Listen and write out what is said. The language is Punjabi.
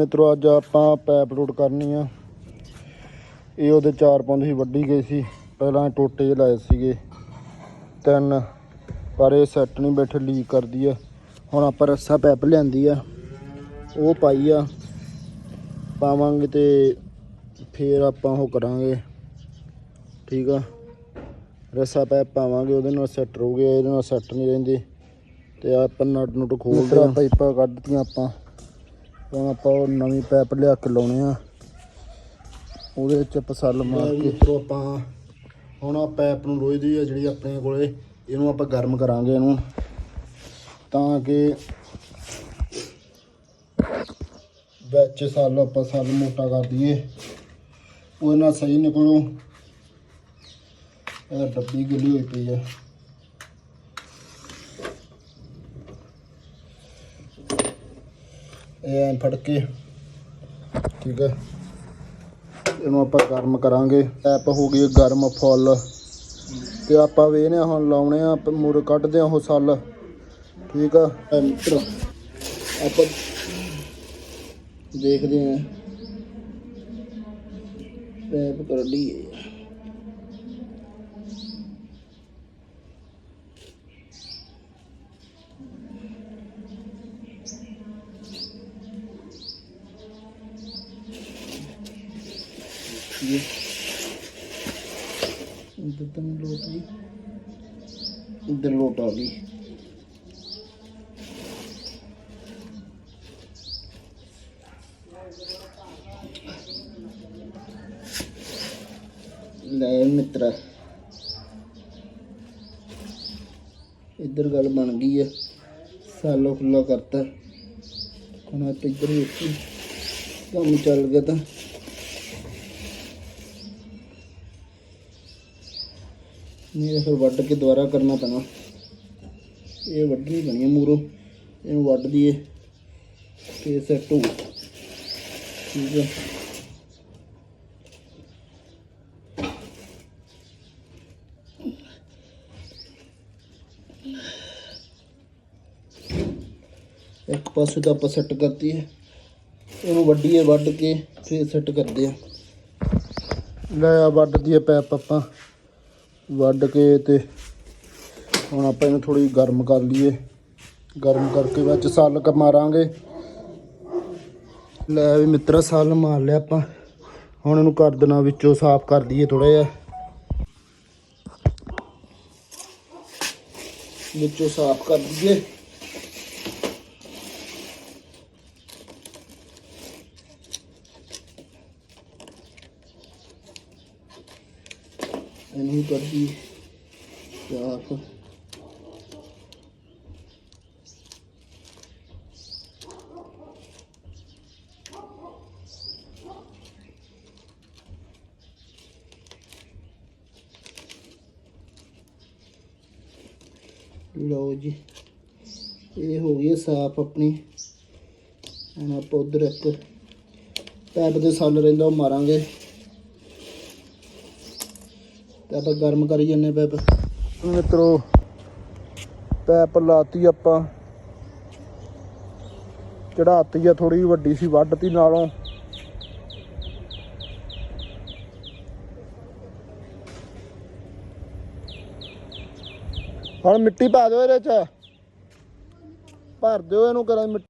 ਮਿੱਤਰੋ, ਅੱਜ ਆਪਾਂ ਪੈਪ ਲੋਡ ਕਰਨੀ ਆ। ਇਹ ਉਹਦੇ ਚਾਰ ਪੰਜ ਹੀ ਵੱਡੀ ਗਈ ਸੀ। ਪਹਿਲਾਂ ਟੋਟੇ ਜਿਹੇ ਲਾਏ ਸੀਗੇ। ਤਿੰਨ, ਪਰ ਇਹ ਸੈੱਟ ਨਹੀਂ ਬੈਠੇ ਲੀਕ ਕਰਦੀ ਆ। ਹੁਣ ਆਪਾਂ ਰੱਸਾ ਪੈਪ ਲਿਆਂਦੀ ਆ। ਉਹ ਪਾਈ ਆ। ਪਾਵਾਂਗੇ ਤੇ ਫੇਰ ਆਪਾਂ ਉਹ ਕਰਾਂਗੇ। ਠੀਕ ਆ? ਰੱਸਾ ਪੈਪ ਪਾਵਾਂਗੇ, ਉਹਦੇ ਨਾਲ ਸੈੱਟ ਰਹੂਗੇ। ਇਹਦੇ ਨਾਲ ਸੈੱਟ ਨਹੀਂ ਰਹਿੰਦੇ। ਤੇ ਆਪਾਂ ਨਟ ਨੂਟ ਖੋਲਦੇ ਆ। ਪਾਈਪਾਂ ਕੱਢ ਦਿੱਤੀਆਂ ਆਪਾਂ। ਹੁਣ ਆਪਾਂ ਉਹ ਨਵੀਂ ਪੈਪ ਲਿਆ ਕੇ ਲਾਉਣੇ ਆ। ਉਹਦੇ ਵਿੱਚ ਪਸਲ ਮਾਰ ਕੇ। ਆਪਾਂ ਹੁਣ ਆ ਪੈਪ ਨੂੰ ਲੋਹੇ ਦੀ ਆ ਜਿਹੜੀ ਆਪਣੇ ਕੋਲੇ ਇਹਨੂੰ ਆਪਾਂ ਗਰਮ ਕਰਾਂਗੇ ਇਹਨੂੰ। ਤਾਂ ਕਿ ਵਿੱਚ ਸਲ ਆਪਾਂ ਸਲ ਮੋਟਾ ਕਰ ਦਈਏ। ਉਹਦੇ ਨਾਲ ਸਹੀ ਨਿਕਲੂ। ਇਹ ਡੱਬੀ ਗਿੱਲੀ ਹੋਈ ਪਈ ਆ। ਇਹ ਐਂ ਫੜ ਕੇ, ਠੀਕ ਹੈ। ਇਹਨੂੰ ਆਪਾਂ ਗਰਮ ਕਰਾਂਗੇ। ਐਪ ਹੋ ਗਈ ਗਰਮ ਫੁੱਲ। ਤੇ ਆਪਾਂ ਵੇਖਨੇ ਆ ਹੁਣ ਲਾਉਣੇ ਆ ਮੁਰ ਕੱਢਦੇ ਆ ਉਹ ਸੱਲ। ਠੀਕ ਆ ਮਿੱਤਰ। ਆਪਾਂ ਦੇਖਦੇ ਆ। ਪੈਪ ਕਰ ਲਈਏ। ਰੱਖੀਏ। ਇਧਰ ਤਾਂ ਲੋਟ ਵੀ ਇਧਰ ਲੋਟ ਆ ਗਈ। ਲੈ ਮਿੱਤਰ। ਇੱਧਰ ਗੱਲ ਬਣ ਗਈ ਹੈ ਸਾਲੋ ਖੁੱਲਾ ਕਰਤਾ। ਹੁਣ ਆ ਤੇ ਇੱਧਰ ਵੀ ਕੰਮ ਚੱਲ ਗਿਆ ਤਾਂ। ਨਹੀਂ ਤਾਂ ਫਿਰ ਵੱਢ ਕੇ ਦੁਬਾਰਾ ਕਰਨਾ ਪੈਣਾ। ਇਹ ਵੱਢਣੀ ਪੈਣੀ ਹੈ ਮੂਰੋ। ਇਹਨੂੰ ਵੱਢ ਦਈਏ ਤੇ ਸੈੱਟ ਹੋ ਠੀਕ ਹੈ ਇੱਕ ਪਾਸੇ ਤਾਂ ਆਪਾਂ ਸੈੱਟ ਕਰਤੀ ਹੈ। ਇਹਨੂੰ ਵੱਢੀਏ, ਵੱਢ ਕੇ ਫਿਰ ਸੈੱਟ ਕਰਦੇ ਆ ਲੈ ਆ ਵੱਢ ਦਈਏ ਪੈਪ ਆਪਾਂ। ਵੱਢ ਕੇ ਤੇ ਹੁਣ ਆਪਾਂ ਇਹਨੂੰ ਥੋੜੀ ਗਰਮ ਕਰ ਲਈਏ। ਗਰਮ ਕਰਕੇ ਵਿੱਚ ਸੱਲ ਕ ਮਾਰਾਂਗੇ। ਲੈ ਵੀ ਮਿੱਤਰਾ, ਸੱਲ ਮਾਰ ਲਿਆ ਆਪਾਂ। ਹੁਣ ਇਹਨੂੰ ਕਰ ਦੇਣਾ ਵਿੱਚੋਂ ਸਾਫ਼ ਕਰ ਦਈਏ ਥੋੜਾ ਜਿਹਾ। ਵਿੱਚੋਂ ਸਾਫ਼ ਕਰ ਦਈਏ। ਇਹਨੂੰ ਵੀ ਕਰ ਸਾਫ਼ ਲਓ ਜੀ, ਇਹ ਹੋ ਗਈ ਸਾਫ਼ ਆਪਣੀ। ਹੁਣ ਆਪਾਂ ਉਧਰ ਇੱਕ ਪੈਪ ਦੇ ਸੱਲ ਰਹਿੰਦਾ, ਉਹ ਮਾਰਾਂਗੇ। ਤੇ ਆਪਾਂ ਗਰਮ ਕਰੀ ਜੰਨੇ ਪੈਪ। ਮਿੱਤਰੋ, ਪੈਪ ਲਾਤੀ ਆਪਾਂ। ਚੜਾਤੀ ਆ ਥੋੜੀ ਵੱਡੀ ਸੀ, ਵੱਢਤੀ ਨਾਲੋਂ। ਹੁਣ ਮਿੱਟੀ ਪਾ ਦਿਓ ਇਹਦੇ ਚ। ਭਰ ਦਿਓ ਇਹਨੂੰ ਕਰਾਂ ਮਿੱਟੀ।